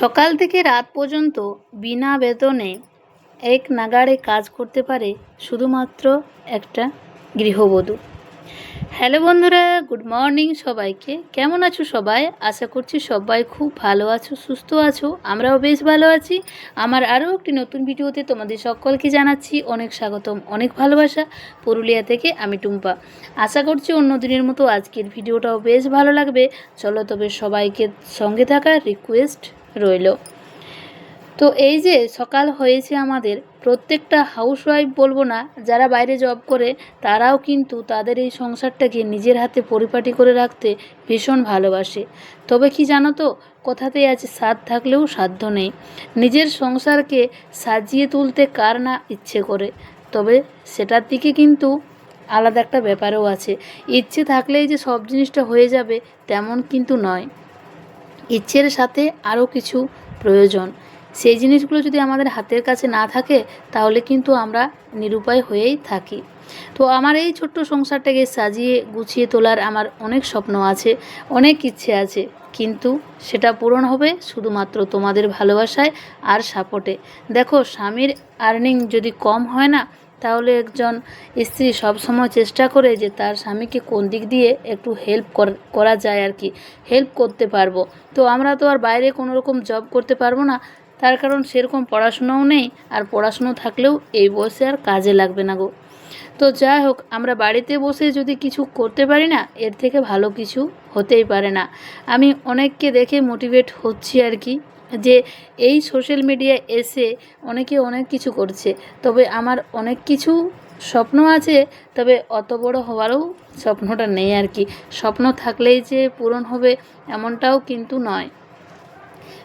সকাল থেকে রাত পর্যন্ত বিনা বেতনে এক নাগাড়ে কাজ করতে পারে শুধুমাত্র একটা গৃহবধূ। হ্যালো বন্ধুরা, গুড মর্নিং সবাইকে। কেমন আছো সবাই? আশা করছি সবাই খুব ভালো আছো, সুস্থ আছো, আমরাও বেশ ভালো আছি। আমার আরও একটি নতুন ভিডিওতে তোমাদের সকলকে জানাচ্ছি অনেক স্বাগতম, অনেক ভালোবাসা। পুরুলিয়া থেকে আমি টুম্পা। আশা করছি অন্য দিনের মতো আজকের ভিডিওটাও বেশ ভালো লাগবে। চলো তবে সবাইকে সঙ্গে থাকার রিকোয়েস্ট রইল। তো এই যে সকাল হয়েছে আমাদের, প্রত্যেকটা হাউসওয়াইফ বলব না, যারা বাইরে জব করে, তারাও কিন্তু তাদের এই সংসারটাকে নিজের হাতে পরিপাটি করে রাখতে ভীষণ ভালোবাসে। তবে কি জানো তো, কথাতেই আছে, স্বাদ থাকলেও সাধ্য নেই। নিজের সংসারকে সাজিয়ে তুলতে কার না ইচ্ছে করে। তবে সেটার দিকে কিন্তু আলাদা একটা ব্যাপারও আছে। ইচ্ছে থাকলেই যে সব জিনিসটা হয়ে যাবে, তেমন কিন্তু নয়। ইচ্ছের সাথে আরও কিছু প্রয়োজন। সেই জিনিসগুলো যদি আমাদের হাতের কাছে না থাকে, তাহলে কিন্তু আমরা নিরুপায় হয়েই থাকি। তো আমার এই ছোট্ট সংসারটাকে সাজিয়ে গুছিয়ে তোলার আমার অনেক স্বপ্ন আছে, অনেক ইচ্ছে আছে। কিন্তু সেটা পূরণ হবে শুধুমাত্র তোমাদের ভালোবাসায় আর সাপোর্টে। দেখো, স্বামীর আর্নিং যদি কম হয় না তাহলে একজন স্ত্রী সবসময় চেষ্টা করে যে তার স্বামীকে কোন দিক দিয়ে একটু হেল্প করা যায় আর কি হেল্প করতে পারব। তো আমরা তো আর বাইরে কোনো রকম জব করতে পারব না, তার কারণ সেরকম পড়াশুনোও নেই আর পড়াশুনো থাকলেও এই বয়সে আর কাজে লাগবে না গো। তো যাই হোক, আমরা বাড়িতে বসে যদি কিছু করতে পারি না, এর থেকে ভালো কিছু হতেই পারে না। আমি অনেককে দেখে মোটিভেট হচ্ছি আর কি। যে এই সোশ্যাল মিডিয়া এসে অনেকে অনেক কিছু করছে। তবে আমার অনেক কিছু স্বপ্ন আছে, তবে অত বড় হওয়ারও স্বপ্নটা নেই আর কি। স্বপ্ন থাকলেই যে পূরণ হবে এমনটাও কিন্তু নয়।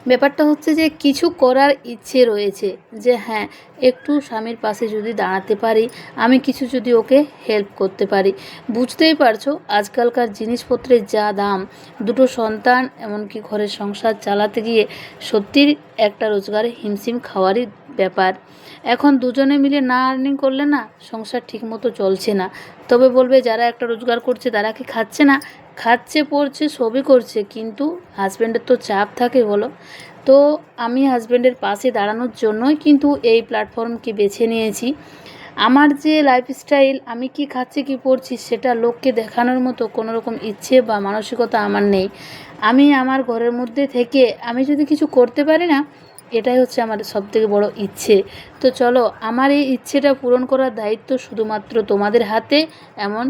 ব্যাপারটা হচ্ছে যে কিছু করার ইচ্ছে রয়েছে যে হ্যাঁ একটু স্বামীর পাশে যদি দাঁড়াতে পারি, আমি কিছু যদি ওকে হেল্প করতে পারি। বুঝতেই পারছ, আজকালকার জিনিসপত্রের যা দাম, দুটো সন্তান এমনকি ঘরের সংসার চালাতে গিয়ে সত্যির একটা রোজগারে হিমশিম খাওয়ারই ব্যাপার। এখন দুজনে মিলে না আর্নিং করলে না সংসার ঠিকমতো চলছে না। তবে বলবে, যারা একটা রোজগার করছে তারা কি খাচ্ছে না? খাচ্ছে, পড়ছে, সবই করছে, কিন্তু হাজব্যান্ডের তো চাপ থাকে বলো। তো আমি হাজব্যান্ডের পাশে দাঁড়ানোর জন্যই কিন্তু এই প্ল্যাটফর্মকে বেছে নিয়েছি। আমার যে লাইফস্টাইল আমি কি খাচ্ছি, কি পড়ছি, সেটা লোককে দেখানোর মতো কোনো রকম ইচ্ছে বা মানসিকতা আমার নেই। আমি আমার ঘরের মধ্যে থেকে আমি যদি কিছু করতে পারি না, এটাই হচ্ছে আমার সবথেকে বড় ইচ্ছে। তো চলো, আমার এই ইচ্ছেটা পূরণ করার দায়িত্ব শুধুমাত্র তোমাদের হাতে, এমন,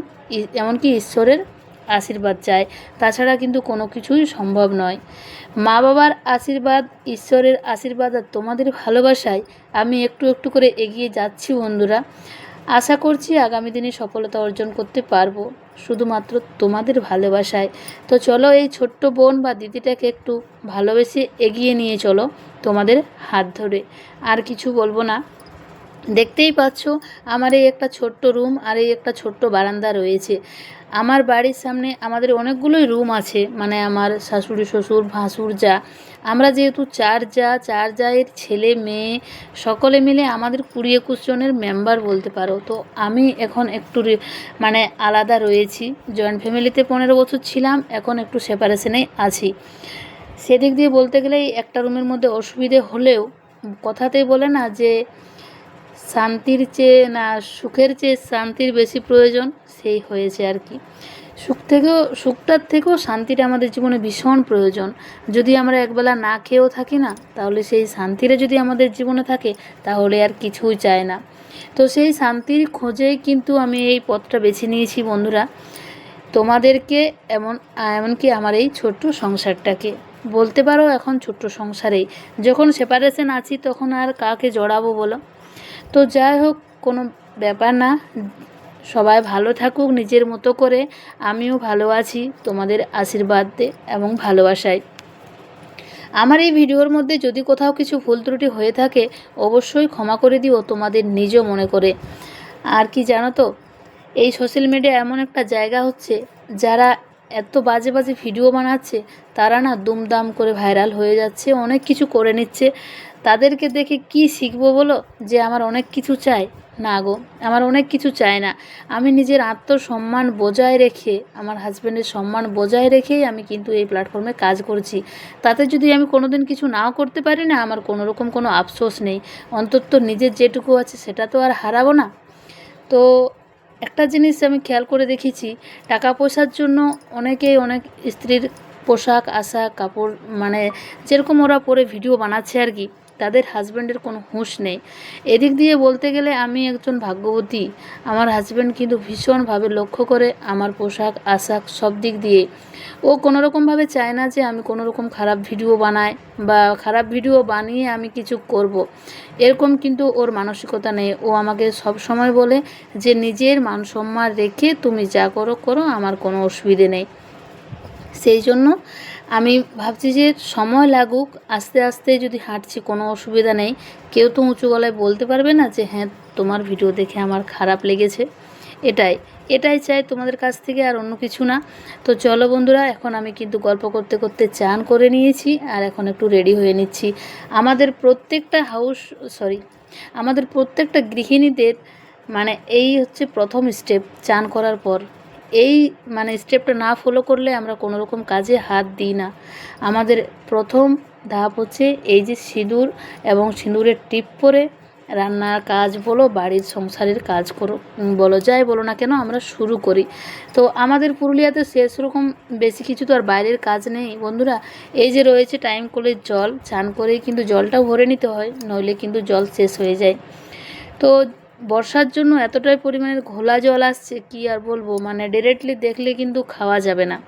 এমনকি ঈশ্বরের আশীর্বাদ চায়। তাছাড়া কিন্তু কোনো কিছুই সম্ভব নয়। মা বাবার আশীর্বাদ, ঈশ্বরের আশীর্বাদ আর তোমাদের ভালোবাসায় আমি একটু একটু করে এগিয়ে যাচ্ছি বন্ধুরা। আশা করছি আগামী দিনে সফলতা অর্জন করতে পারব। শুধুমাত্র তোমাদের ভালোবাসায়। তো চলো এই ছোট্ট বোন বা দিদিটাকে একটু ভালোবেসে এগিয়ে নিয়ে চলো তোমাদের হাত ধরে। আর কিছু বলব না। দেখতেই পাচ্ছ, আমার এই একটা ছোট্ট রুম আর এই একটা ছোট্ট বারান্দা রয়েছে। আমার বাড়ির সামনে আমাদের অনেকগুলোই রুম আছে মানে আমার শাশুড়ি, শ্বশুর, ভাসুর যা। আমরা যেহেতু চার যা, চার জায়ের ছেলে, মেয়ে, সকলে মিলে আমাদের কুড়ি একুশ জনের মেম্বার বলতে পারো। তো আমি এখন একটু মানে আলাদা রয়েছি। জয়েন্ট ফ্যামিলিতে পনেরো বছর ছিলাম, এখন একটু সেপারেশনেই আছি। সেদিক দিয়ে বলতে গেলেই একটা রুমের মধ্যে অসুবিধে হলেও কথাতেই বলে না যে শান্তির চেয়ে না, সুখের চেয়ে শান্তির বেশি প্রয়োজন, সেই হয়েছে আর কি। সুখ থেকেও, সুখটার থেকেও শান্তিটা আমাদের জীবনে ভীষণ প্রয়োজন। যদি আমরা একবেলা না খেয়েও থাকি না, তাহলে সেই শান্তিটা যদি আমাদের জীবনে থাকে, তাহলে আর কিছুই চায় না। তো সেই শান্তির খোঁজেই কিন্তু আমি এই পথটা বেছে নিয়েছি বন্ধুরা। তোমাদেরকে এমন, এমনকি আমার এই ছোট্ট সংসারটাকে। বলতে পারো এখন ছোট্ট সংসারেই। যখন সেপারেশন আছি, তখন আর কাকে জড়াবো বলো? তো যাই হোক, কোনো ব্যাপার না। সবাই ভালো থাকুক নিজের মতো করে। আমিও ভালো আছি তোমাদের আশীর্বাদ আশীর্বাদে এবং ভালোবাসায়। আমার এই ভিডিওর মধ্যে যদি কোথাও কিছু ভুল ত্রুটি হয়ে থাকে, অবশ্যই ক্ষমা করে দিও তোমাদের নিজ মনে করে। আর কি জানো তো, এই সোশ্যাল মিডিয়া এমন একটা জায়গা হচ্ছে, যারা এত বাজে বাজে ভিডিও বানাচ্ছে, তারা না দুমদাম করে ভাইরাল হয়ে যাচ্ছে, অনেক কিছু করে নিচ্ছে। তাদেরকে দেখে কি শিখব বলো? যে আমার অনেক কিছু চাই না গো, আমার অনেক কিছু চাই না। আমি নিজের আত্মসম্মান বজায় রেখে, আমার হাজব্যান্ডের সম্মান বজায় রেখেই আমি কিন্তু এই প্ল্যাটফর্মে কাজ করছি। তাতে যদি আমি কোনোদিন কিছু নাও করতে পারি না, আমার কোনো রকম কোনো আফসোস নেই। অন্তত নিজের যেটুকু আছে, সেটা তো আর হারাবো না। তো একটা জিনিস আমি খেয়াল করে দেখেছি টাকা পয়সার জন্য অনেকেই অনেক স্ত্রীর পোশাক, আশাক, কাপড় মানে যেরকম ওরা পরে ভিডিও বানাচ্ছে আর কি। তাদের হাজব্যান্ডের কোনো হুঁশ নেই। এদিক দিয়ে বলতে গেলে আমি একজন ভাগ্যবতী। আমার হাজব্যান্ড কিন্তু ভীষণভাবে লক্ষ্য করে আমার পোশাক, আশাক সব দিক দিয়ে। ও কোনো রকমভাবে চায় না যে আমি কোনো রকম খারাপ ভিডিও বানাই বা খারাপ ভিডিও বানিয়ে আমি কিছু করব। এরকম কিন্তু ওর মানসিকতা নেই। ও আমাকে সব সময় বলে যে, নিজের মান সম্মান রেখে তুমি যা করো করো, আমার কোনো অসুবিধে নেই। সেই জন্য আমি ভাবছি যে সময় লাগুক, আস্তে আস্তে যদি হাঁটছি, কোনো অসুবিধা নেই। কেউ তো উঁচু গলায় বলতে পারবে না যে হ্যাঁ তোমার ভিডিও দেখে আমার খারাপ লেগেছে। এটাই এটাই চাই তোমাদের কাছ থেকে আর অন্য কিছু না। তো চলো বন্ধুরা, এখন আমি কিন্তু গল্প করতে করতে চান করে নিয়েছি আর এখন একটু রেডি হয়ে নিচ্ছি। আমাদের প্রত্যেকটা হাউস সরি আমাদের প্রত্যেকটা গৃহিণীদের মানে এই হচ্ছে প্রথম স্টেপ চান করার পর। এই মানে স্টেপটা না ফলো করলে আমরা কোনো রকম কাজে হাত দিই না। আমাদের প্রথম ধাপ হচ্ছে এই যে সিঁদুর এবং সিঁদুরের টিপ পরে রান্নার কাজ বলো, বাড়ির সংসারের কাজ করো বলো, যাই বলো না কেন আমরা শুরু করি। তো আমাদের পুরুলিয়াতে শেষ রকম বেশি কিছু তো আর বাইরের কাজ নেই। বন্ধুরা, এই যে রয়েছে টাইম কলের জল, চান করেই কিন্তু জলটাও ভরে নিতে হয়, নইলে কিন্তু জল শেষ হয়ে যায়। তো বর্ষার জন্য এতটাই পরিমাণের ঘোলা জল আসছে, কি আর বলব? মানে ডিরেক্টলি দেখলে কিন্তু খাওয়া যাবে না।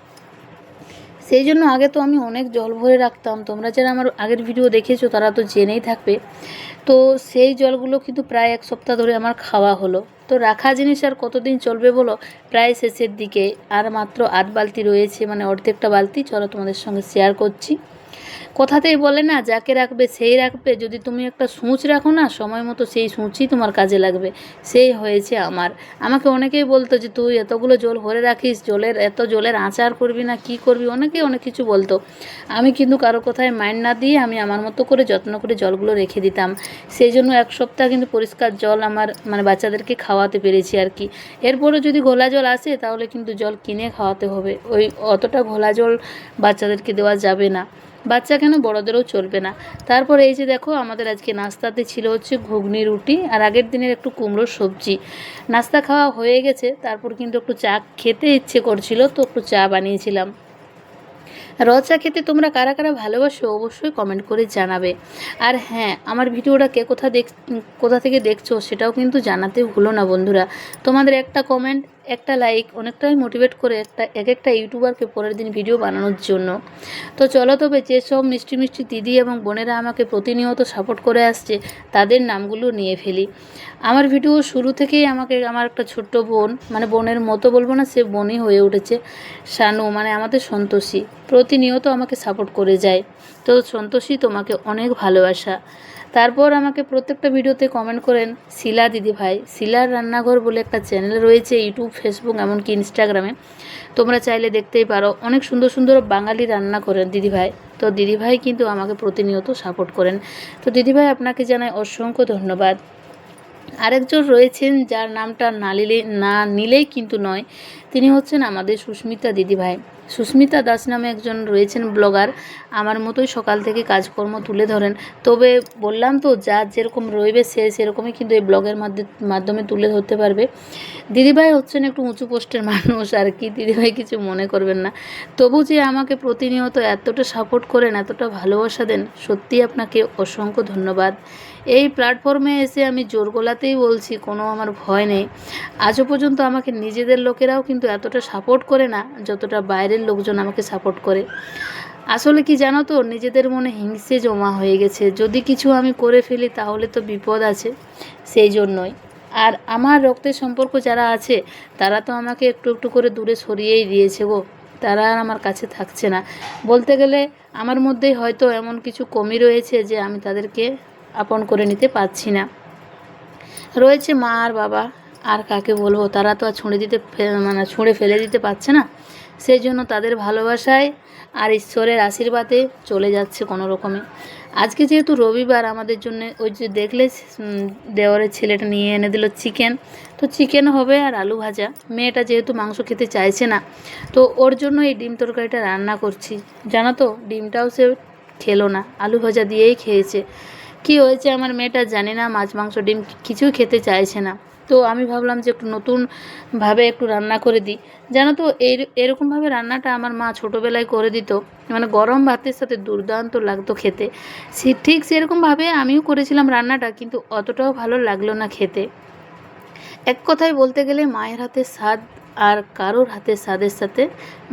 সেই জন্য আগে তো আমি অনেক জল ভরে রাখতাম। তোমরা যারা আমার আগের ভিডিও দেখেছ, তারা তো জেনেই থাকবে। তো সেই জলগুলো কিন্তু প্রায় এক সপ্তাহ ধরে আমার খাওয়া হলো। তো রাখা জিনিস আর কতদিন চলবে বলো? প্রায় শেষের দিকে। আর মাত্র আধ বালতি রয়েছে মানে অর্ধেকটা বালতি। চলো তোমাদের সঙ্গে শেয়ার করছি। কথাতেই বলে না, যাকে রাখবে সেই রাখবে। যদি তুমি একটা সূচ রাখো না, সময় মতো সেই সূচই তোমার কাজে লাগবে। সেই হয়েছে আমার। আমাকে অনেকেই বলতো যে, তুই এতগুলো জল ভরে রাখিস, জলের এত জলের আচার করবি না, কি করবি? অনেকেই অনেক কিছু বলতো। আমি কিন্তু কারও কথায় মাইন্ড না দিয়ে আমি আমার মতো করে যত্ন করে জলগুলো রেখে দিতাম। সেই জন্য এক সপ্তাহ কিন্তু পরিষ্কার জল আমার মানে বাচ্চাদেরকে খাওয়াতে পেরেছি আর কি। এরপরে যদি ঘোলা জল আসে, তাহলে কিন্তু জল কিনে খাওয়াতে হবে। ওই অতটা ঘোলা জল বাচ্চাদেরকে দেওয়া যাবে না। বাচ্চা কেন বড়দেরও চলবে না? তারপর এই যে দেখো, আমাদের আজকে নাস্তাতে ছিল হচ্ছে ঘুগনি, রুটি আর আগের দিনের একটু কুমড়োর সবজি। নাস্তা খাওয়া হয়ে গেছে, তারপর কিন্তু একটু চা খেতে ইচ্ছে করছিল, তো একটু চা বানিয়েছিলাম। র চা খেতে তোমরা কারা কারা ভালোবাসো অবশ্যই কমেন্ট করে জানাবে। আর হ্যাঁ আমার ভিডিওটা কে কোথা দেখ কোথা থেকে দেখছ সেটাও কিন্তু জানাতে ভুলো না বন্ধুরা। তোমাদের একটা কমেন্ট একটা লাইক অনেকটাই মোটিভেট করে একটা, এক একটা ইউটিউবারকে পরের দিন ভিডিও বানানোর জন্য। তো চলো তবে যেসব মিষ্টি মিষ্টি দিদি এবং বোনেরা আমাকে প্রতিনিয়ত সাপোর্ট করে আসছে, তাদের নামগুলো নিয়ে ফেলি। আমার ভিডিও শুরু থেকেই আমাকে, আমার একটা ছোট্ট বোন মানে বোনের মতো বলব না, সে বোনই হয়ে উঠেছে, শানু মানে আমাদের সন্তোষী। প্রতিনিয়ত আমাকে সাপোর্ট করে যায়। তো সন্তোষী, তোমাকে অনেক ভালোবাসা। তারপর আমাকে প্রত্যেকটা ভিডিওতে কমেন্ট করেন, শিলা দিদিভাই শিলার রান্নাঘর বলে একটা চ্যানেল রয়েছে ইউটিউব ফেসবুক এমনকি ইনস্টাগ্রামে তোমরা চাইলে দেখতেই পারো, অনেক সুন্দর সুন্দর বাঙালি রান্না করেন দিদিভাই তো দিদিভাই কিন্তু আমাকে প্রতিনিয়ত সাপোর্ট করেন। তো দিদিভাই আপনাকে জানাই অসংখ্য ধন্যবাদ। আরেকজন রয়েছেন যার নামটা না নিলে, না নিলেই কিন্তু নয়। তিনি হচ্ছেন আমাদের সুস্মিতা দিদিভাই সুস্মিতা দাস নামে একজন রয়েছেন ব্লগার। আমার মতোই সকাল থেকে কাজকর্ম তুলে ধরেন। তবে বললাম তো, যা যেরকম রইবে সে সেরকমই কিন্তু এই ব্লগের মাধ্যে- মাধ্যমে তুলে ধরতে পারবে। দিদিভাই হচ্ছেন একটু উঁচু পোস্টের মানুষ, আর কি দিদিভাই কিছু মনে করবেন না। তবু যে আমাকে প্রতিনিয়ত এতটা সাপোর্ট করেন, এতটা ভালোবাসা দেন সত্যি আপনাকে অসংখ্য ধন্যবাদ। এই প্ল্যাটফর্মে এসে আমি জোর গলাতেই বলছি, কোনো আমার ভয় নেই। আজও পর্যন্ত আমাকে নিজেদের লোকেরাও কিন্তু এতটা সাপোর্ট করে না, যতটা বাইরের লোকজন আমাকে সাপোর্ট করে। আসলে কি জানো তো, নিজেদের মনে হিংসে জমা হয়ে গেছে। যদি কিছু আমি করে ফেলি, তাহলে তো বিপদ আছে, সেই জন্যই। আর আমার রক্তের সম্পর্ক যারা আছে, তারা তো আমাকে একটু একটু করে দূরে সরিয়েই দিয়েছে গো। তারা আর আমার কাছে থাকছে না। বলতে গেলে, আমার মধ্যেই হয়তো এমন কিছু কমি রয়েছে যে আমি তাদেরকে আপন করে নিতে পারছি না। রয়েছে মা আর বাবা। আর কাকে বলব? তারা তো আর ছুঁড়ে দিতে মানে ছুঁড়ে ফেলে দিতে পারছে না। সেই জন্য তাদের ভালোবাসায় আর ঈশ্বরের আশীর্বাদে চলে যাচ্ছে কোনো রকমে। আজকে যেহেতু রবিবার, আমাদের জন্য ওই যে দেখলে দেওয়ারের ছেলেটা নিয়ে এনে দিল চিকেন। তো চিকেন হবে আর আলু ভাজা। মেয়েটা যেহেতু মাংস খেতে চাইছে না, তো ওর জন্য এই ডিম তরকারিটা রান্না করছি। জানো তো, ডিমটাও সে খেলো না। আলু ভাজা দিয়েই খেয়েছে। কি হয়েছে আমার মেয়েটা জানি না, মাছ, মাংস, ডিম কিছুই খেতে চাইছে না। তো আমি ভাবলাম যে একটু নতুনভাবে একটু রান্না করে দিই। জানো তো এই এরকমভাবে রান্নাটা আমার মা ছোটোবেলায় করে দিত। মানে গরম ভাতের সাথে দুর্দান্ত লাগতো খেতে। সে ঠিক সেরকমভাবে আমিও করেছিলাম রান্নাটা, কিন্তু অতটাও ভালো লাগল না খেতে। এক কথায় বলতে গেলে মায়ের হাতের স্বাদ আর কারোর হাতের স্বাদের সাথে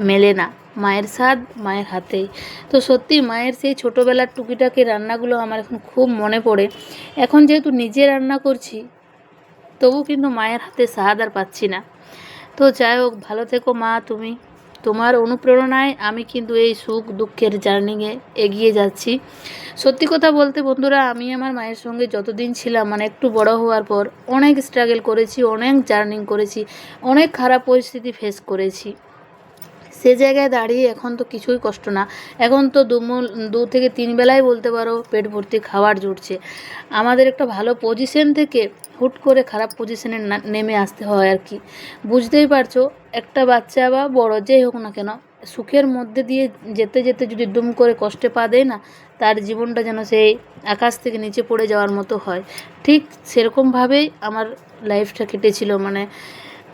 মেলে না। মায়ের স্বাদ, মায়ের হাতেই তো সত্যি মায়ের সেই ছোটোবেলার টুকিটাকি রান্নাগুলো আমার এখন খুব মনে পড়ে। এখন যেহেতু নিজে রান্না করছি, তবু কিন্তু মায়ের হাতে স্বাদ আর পাচ্ছি না। তো যাই হোক, ভালো থেকো মা তুমি। তোমার অনুপ্রেরণায় আমি কিন্তু এই সুখ দুঃখের জার্নিংয়ে এগিয়ে যাচ্ছি। সত্যি কথা বলতে বন্ধুরা, আমি আমার মায়ের সঙ্গে যতদিন ছিলাম মানে একটু বড় হওয়ার পর অনেক স্ট্রাগল করেছি, অনেক জার্নিং করেছি, অনেক খারাপ পরিস্থিতি ফেস করেছি। সে জায়গায় দাঁড়িয়ে এখন তো কিছুই কষ্ট না। এখন তো দুমুল দু থেকে তিন বেলায় বলতে পারো পেট ভর্তি খাবার জুটছে। আমাদের একটা ভালো পজিশন থেকে হুট করে খারাপ পজিশনে নেমে আসতে হয় আর কি। বুঝতেই পারছ, একটা বাচ্চা বা বড় যেই হোক না কেন, সুখের মধ্যে দিয়ে যেতে যেতে যদি দুম করে কষ্টে পা দেয় না, তার জীবনটা যেন সেই আকাশ থেকে নিচে পড়ে যাওয়ার মতো হয়। ঠিক সেরকমভাবেই আমার লাইফটা কেটেছিল। মানে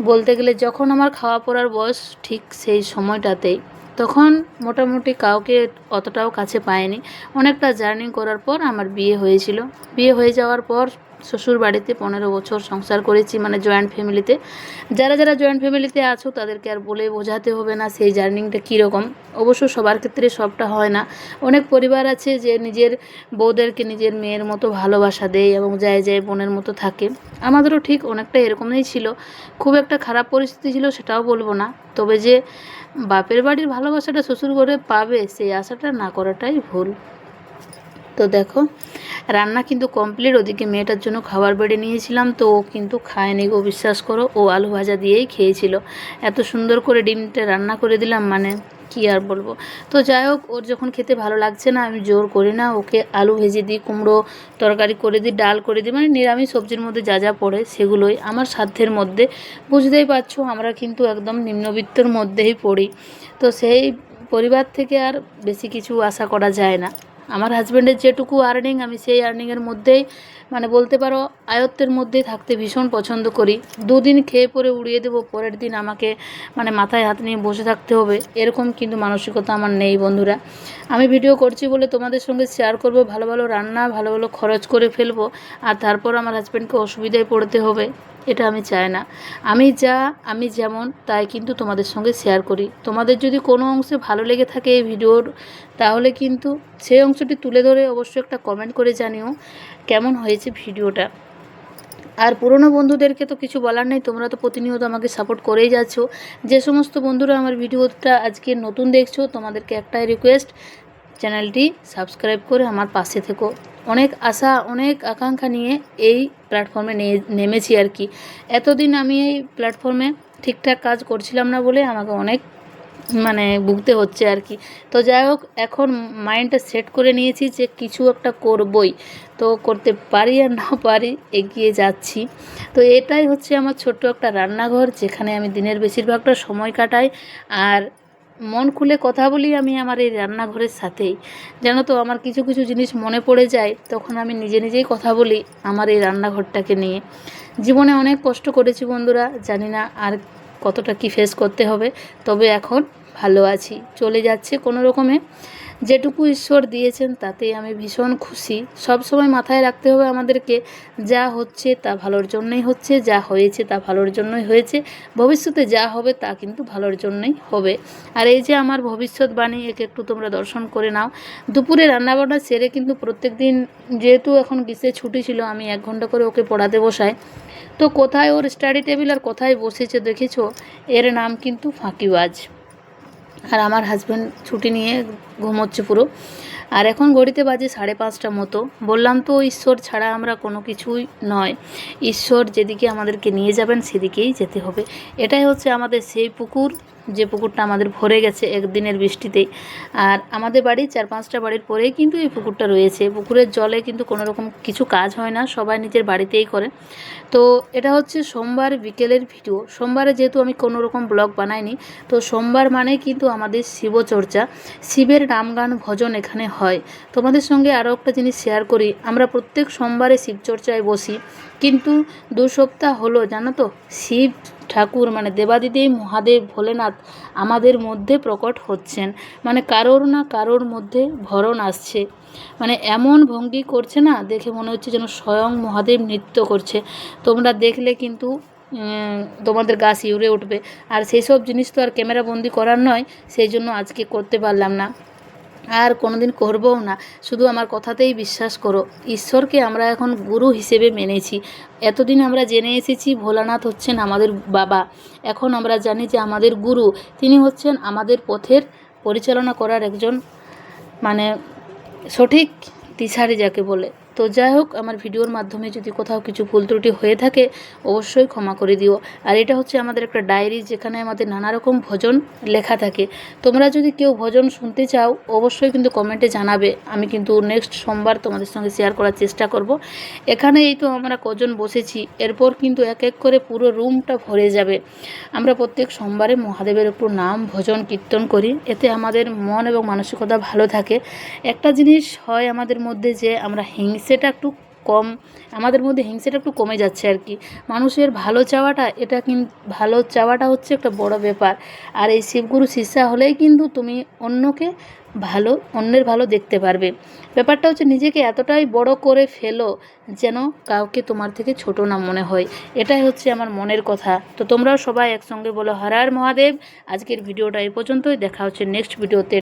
বলতে গেলে যখন আমার খাওয়া পড়ার বয়স ঠিক সেই সময়টাতেই তখন মোটামুটি কাউকে অতটাও কাছে পায়নি। অনেকটা জার্নি করার পর আমার বিয়ে হয়েছিল। বিয়ে হয়ে যাওয়ার পর শ্বশুর বাড়িতে পনেরো বছর সংসার করেছি মানে জয়েন্ট ফ্যামিলিতে যারা যারা জয়েন্ট ফ্যামিলিতে আছো, তাদেরকে আর বলে বোঝাতে হবে না সেই জার্নিংটা কীরকম। অবশ্য সবার ক্ষেত্রে সবটা হয় না। অনেক পরিবার আছে যে নিজের বউদেরকে নিজের মেয়ের মতো ভালোবাসা দেয় এবং যায় যায় বোনের মতো থাকে। আমাদেরও ঠিক অনেকটা এরকমই ছিল। খুব একটা খারাপ পরিস্থিতি ছিল সেটাও বলব না। তবে যে বাপের বাড়ির ভালোবাসাটা শ্বশুর ঘরে পাবে, সেই আশাটা না করাটাই ভুল। তো দেখো, রান্না কিন্তু কমপ্লিট ওদিকে মেয়েটার জন্য খাবার বেড়ে নিয়েছিলাম, তো ও কিন্তু খায়নি গো, বিশ্বাস করো, ও আলু ভাজা দিয়েই খেয়েছিল। এত সুন্দর করে ডিমটা রান্না করে দিলাম মানে কি আর বলব? তো যাই হোক ওর যখন খেতে ভালো লাগছে না, আমি জোর করি না, ওকে আলু ভেজে দিই, কুমড়ো তরকারি করে দিই, ডাল করে দিই মানে নিরামিষ সবজির মধ্যে যা যা পড়ে সেগুলোই আমার সাধ্যের মধ্যে। বুঝতেই পারছ, আমরা কিন্তু একদম নিম্নবিত্তর মধ্যেই পড়ি। তো সেই পরিবার থেকে আর বেশি কিছু আশা করা যায় না। আমার হাজব্যান্ডের যেটুকু আর্নিং আমি সেই আর্নিংয়ের মধ্যেই মানে বলতে পারো, আয়ত্তের মধ্যেই থাকতে ভীষণ পছন্দ করি। দুদিন খেয়ে পরে উড়িয়ে দেবো, পরের দিন আমাকে মানে মাথায় হাত নিয়ে বসে থাকতে হবে, এরকম কিন্তু মানসিকতা আমার নেই বন্ধুরা। আমি ভিডিও করছি বলে তোমাদের সঙ্গে শেয়ার করব, ভালো ভালো রান্না, ভালো ভালো খরচ করে ফেলব, আর তারপর আমার হাজব্যান্ডকে অসুবিধায় পড়তে হবে। এটা আমি চাই না। আমি যা, আমি যেমন, তাই কিন্তু তোমাদের সঙ্গে শেয়ার করি। তোমাদের যদি কোনো অংশে ভালো লেগে থাকে এই ভিডিওর, তাহলে কিন্তু সেই অংশটি তুলে ধরে অবশ্যই একটা কমেন্ট করে জানিও কেমন হয়েছে ভিডিওটা। আর পুরনো বন্ধুদেরকে তো কিছু বলার নেই, তোমরা তো প্রতিনিয়ত আমাকে সাপোর্ট করেই যাচ্ছ। যে সমস্ত বন্ধুরা আমার ভিডিওটা আজকে নতুন দেখছ, তোমাদেরকে একটাই রিকোয়েস্ট চ্যানেলটি সাবস্ক্রাইব করে আমার পাশে থেকো। অনেক আশা, অনেক আকাঙ্ক্ষা নিয়ে এই প্ল্যাটফর্মে নেমেছি আর কি। এতদিন আমি এই প্ল্যাটফর্মে ঠিকঠাক কাজ করছিলাম না বলে আমাকে অনেক মানে ভুগতে হচ্ছে আর কি। তো যাই হোক, এখন মাইন্ডটা সেট করে নিয়েছি যে কিছু একটা করবই। তো করতে পারি আর না পারি, এগিয়ে যাচ্ছি। তো এটাই হচ্ছে আমার ছোট্ট একটা রান্নাঘর যেখানে আমি দিনের বেশিরভাগটা সময় কাটাই। আর মন খুলে কথা বলি আমি আমার এই রান্নাঘরের সাথেই। জানো তো, আমার কিছু কিছু জিনিস মনে পড়ে যায়, তখন আমি নিজে নিজেই কথা বলি আমার এই রান্নাঘরটাকে নিয়ে। জীবনে অনেক কষ্ট করেছি বন্ধুরা, জানি না আর কতটা কি ফেস করতে হবে, তবে এখন ভালো আছি। চলে যাচ্ছে কোনো রকমে। যেটুকু ঈশ্বর দিয়েছেন, তাতেই আমি ভীষণ খুশি। সব সময় মাথায় রাখতে হবে আমাদেরকে, যা হচ্ছে তা ভালোর জন্যই হচ্ছে, যা হয়েছে তা ভালোর জন্যই হয়েছে। ভবিষ্যতে যা হবে তা কিন্তু ভালোর জন্যই হবে। আর এই যে আমার ভবিষ্যৎবাণী একে একটু তোমরা দর্শন করে নাও। দুপুরে রান্নাবান্না সেরে কিন্তু প্রত্যেক দিন, যেহেতু এখন গ্রীষ্মের ছুটি ছিল, আমি এক ঘণ্টা করে ওকে পড়াতে বসাই। তো কোথায় ওর স্টাডি টেবিল আর কোথায় বসেছে দেখেছ? এর নাম কিন্তু ফাঁকিবাজ। আর আমার হাজব্যান্ড ছুটি নিয়ে ঘুমোচ্ছে পুরো। আর এখন ঘড়িতে বাজে সাড়ে পাঁচটা মতো। বললাম তো, ঈশ্বর ছাড়া আমরা কোনো কিছুই নয়। ঈশ্বর যেদিকে আমাদেরকে নিয়ে যাবেন, সেদিকেই যেতে হবে। এটাই হচ্ছে আমাদের সেই পুকুর। যে পুকুরটা আমাদের ভরে গেছে একদিনের বৃষ্টিতেই। আর আমাদের বাড়ি চার পাঁচটা বাড়ির পরেই কিন্তু এই পুকুরটা রয়েছে। পুকুরের জলে কিন্তু কোনো রকম কিছু কাজ হয় না, সবাই নিজের বাড়িতেই করে। তো এটা হচ্ছে সোমবার বিকেলের ভিডিও। সোমবারে যেহেতু আমি কোনো রকম ব্লগ বানাইনি, তো সোমবার মানে কিন্তু আমাদের শিবচর্চা। শিবের নামগান ভজন এখানে হয়। তোমাদের সঙ্গে আরও একটা জিনিস শেয়ার করি। আমরা প্রত্যেক সোমবারে শিবচর্চায় বসি। কিন্তু দু সপ্তাহ হলো, জানো তো? শিব ঠাকুর মানে দেবাদিদেব মহাদেব ভোলেনাথ আমাদের মধ্যে প্রকট হচ্ছেন। মানে কারোর না কারোর মধ্যে ভরণ আসছে। মানে এমন ভঙ্গি করছে না, দেখে মনে হচ্ছে যেন স্বয়ং মহাদেব নৃত্য করছে। তোমরা দেখলে কিন্তু তোমাদের গা শিউরে উঠবে। আর সেই সব জিনিস তো আর ক্যামেরা বন্দি করার নয়, সেই জন্য আজকে করতে পারলাম না। আর কোনোদিন করবও না। শুধু আমার কথাতেই বিশ্বাস করো। ঈশ্বরকে আমরা এখন গুরু হিসেবে মেনেছি। এতদিন আমরা জেনে এসেছি ভোলানাথ হচ্ছেন আমাদের বাবা। এখন আমরা জানি যে আমাদের গুরু, তিনি হচ্ছেন আমাদের পথের পরিচালনা করার একজন মানে সঠিক দিশারি যাকে বলে। তো যাই হোক আমার ভিডিওর মাধ্যমে যদি কোথাও কিছু ভুল ত্রুটি হয়ে থাকে, অবশ্যই ক্ষমা করে দিও। আর এটা হচ্ছে আমাদের একটা ডায়েরি যেখানে আমাদের নানা রকম ভজন লেখা থাকে। তোমরা যদি কেউ ভজন শুনতে চাও, অবশ্যই কিন্তু কমেন্টে জানাবে। আমি কিন্তু নেক্সট সোমবার তোমাদের সঙ্গে শেয়ার করার চেষ্টা করব। এখানে এই তো আমরা কজন বসেছি, এরপর কিন্তু এক এক করে পুরো রুমটা ভরে যাবে। আমরা প্রত্যেক সোমবারে মহাদেবের একটু নাম, ভজন, কীর্তন করি। এতে আমাদের মন এবং মানসিকতা ভালো থাকে। একটা জিনিস হয় আমাদের মধ্যে যে আমরা হিংসেটা একটু কম, আমাদের মধ্যে হিংসেটা একটু কমে যাচ্ছে আর কি। মানুষের ভালো চাওয়াটা, এটা কিন্তু ভালো চাওয়াটা হচ্ছে একটা বড় ব্যাপার। আর এই শিবগুরু শিষ্যা হলেই কিন্তু তুমি অন্যকে ভালো, অন্যের ভালো দেখতে পারবে। ব্যাপারটা হচ্ছে নিজেকে এতটাই বড় করে ফেলো যেন কাউকে তোমার থেকে ছোট না মনে হয়। এটাই হচ্ছে আমার মনের কথা। তো তোমরাও সবাই একসঙ্গে বলো, হর হর মহাদেব। আজকের ভিডিওটা এই পর্যন্তই। দেখা হচ্ছে নেক্সট ভিডিওতে